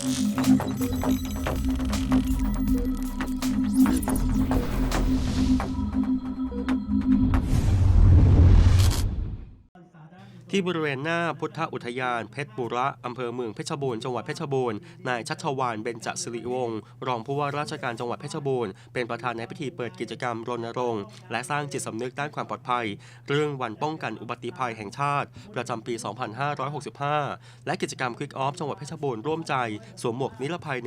Thank you. ที่บริเวณหน้าพุทธอุทยานเพชรบุระอำเภอเมืองเพชรบูรณ์จังหวัดเพชรบูรณ์นายชัชวานเบญจสิริวงศ์รองผู้ว่าราชการจังหวัดเพชรบูรณ์เป็นประธานในพิธีเปิดกิจกรรมรณรงค์ และสร้างจิตสำนึกด้านความปลอดภัย เรื่องวันป้องกันอุบัติภัยแห่งชาติ ประจำปี 2565 และกิจกรรมควิกออฟจังหวัดเพชรบูรณ์ร่วมใจสวมหมวกนิรภัย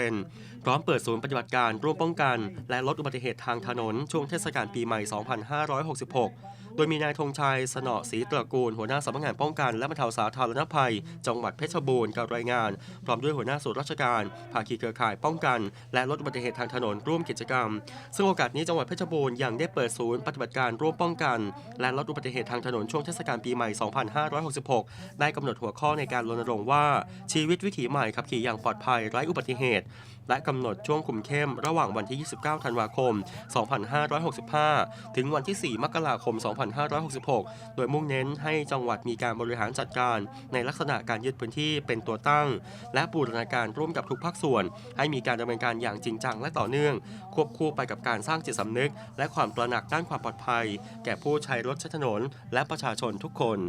100%พร้อมเปิดศูนย์ปฏิบัติการร่วมป้องกัน และลดอุบัติเหตุทางถนนช่วงเทศกาลปีใหม่ 2566 โดยมีนายธงชัยสนอศรีตระกูล หัวหน้าสำนักงานป้องกันและบรรเทาสาธารณภัย จังหวัดเพชรบูรณ์กับรายงาน พร้อมด้วยหัวหน้าส่วนราชการ ภาคีเครือข่ายป้องกัน และลดอุบัติเหตุทางถนนร่วมกิจกรรม ซึ่งโอกาสนี้จังหวัดเพชรบูรณ์ยังได้เปิดศูนย์ปฏิบัติการร่วมป้องกัน และลดอุบัติเหตุทางถนนช่วงเทศกาลปีใหม่ 2566 ได้กำหนดหัวข้อในการรณรงค์ว่าชีวิตวิถีใหม่ขับขี่อย่างปลอดภัยไร้อุบัติเหตุ และกำหนดช่วงคุมเข้มระหว่างวันที่ 29 ธันวาคม 2565 ถึงวันที่ 4 มกราคม 2566 โดยมุ่งเน้นให้จังหวัดมีการบริหารจัดการ ในลักษณะการยึดพื้นที่เป็นตัวตั้ง และบูรณาการร่วมกับทุกภาคส่วน ให้มีการดำเนินการอย่างจริงจังและต่อเนื่อง ควบคู่ไปกับการสร้างจิตสำนึก และความตระหนักด้านความปลอดภัย แก่ผู้ใช้รถใช้ถนน และประชาชนทุกคน